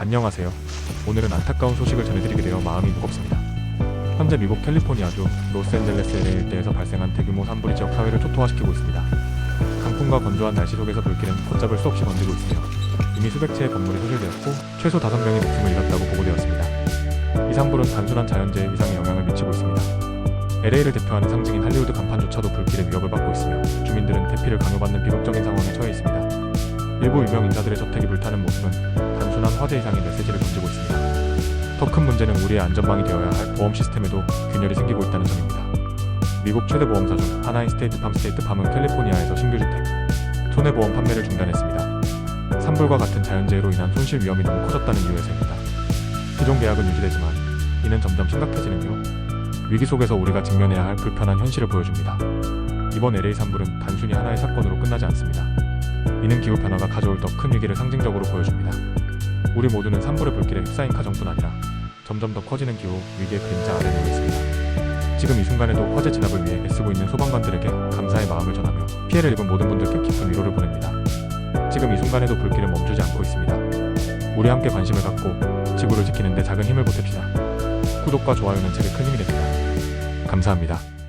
안녕하세요. 오늘은 안타까운 소식을 전해드리게 되어 마음이 무겁습니다. 현재 미국 캘리포니아주 로스앤젤레스 LA 일대에서 발생한 대규모 산불이 지역 사회를 초토화시키고 있습니다. 강풍과 건조한 날씨 속에서 불길은 걷잡을 수 없이 번지고 있으며 이미 수백 채의 건물이 소실되었고 최소 5명이 목숨을 잃었다고 보고되었습니다. 이 산불은 단순한 자연재해 위상에 영향을 미치고 있습니다. LA를 대표하는 상징인 할리우드 간판조차도 불길의 위협을 받고 있으며 주민들은 대피를 강요받는 비극적인 상황에 처해 있습니다. 일부 유명 인사들의 저택이 불타는 모습은 단순한 화재 이상의 메시지를 던지고 있습니다. 더 큰 문제는 우리의 안전망이 되어야 할 보험 시스템에도 균열이 생기고 있다는 점입니다. 미국 최대 보험사 중 하나인 스테이트 팜 스테이트 팜은 캘리포니아에서 신규 주택, 손해보험 판매를 중단했습니다. 산불과 같은 자연재해로 인한 손실 위험이 너무 커졌다는 이유에서입니다. 기존 계약은 유지되지만 이는 점점 심각해지는요. 위기 속에서 우리가 직면해야 할 불편한 현실을 보여줍니다. 이번 LA 산불은 단순히 하나의 사건으로 끝나지 않습니다. 이는 기후 변화가 가져올 더 큰 위기를 상징적으로 보여줍니다. 우리 모두는 산불의 불길에 휩싸인 가정뿐 아니라 점점 더 커지는 기후 위기의 그림자 아래 놓여 있습니다. 지금 이 순간에도 화재 진압을 위해 애쓰고 있는 소방관들에게 감사의 마음을 전하며 피해를 입은 모든 분들께 깊은 위로를 보냅니다. 지금 이 순간에도 불길은 멈추지 않고 있습니다. 우리 함께 관심을 갖고 지구를 지키는데 작은 힘을 보탭시다. 구독과 좋아요는 제게 큰 힘이 됩니다. 감사합니다.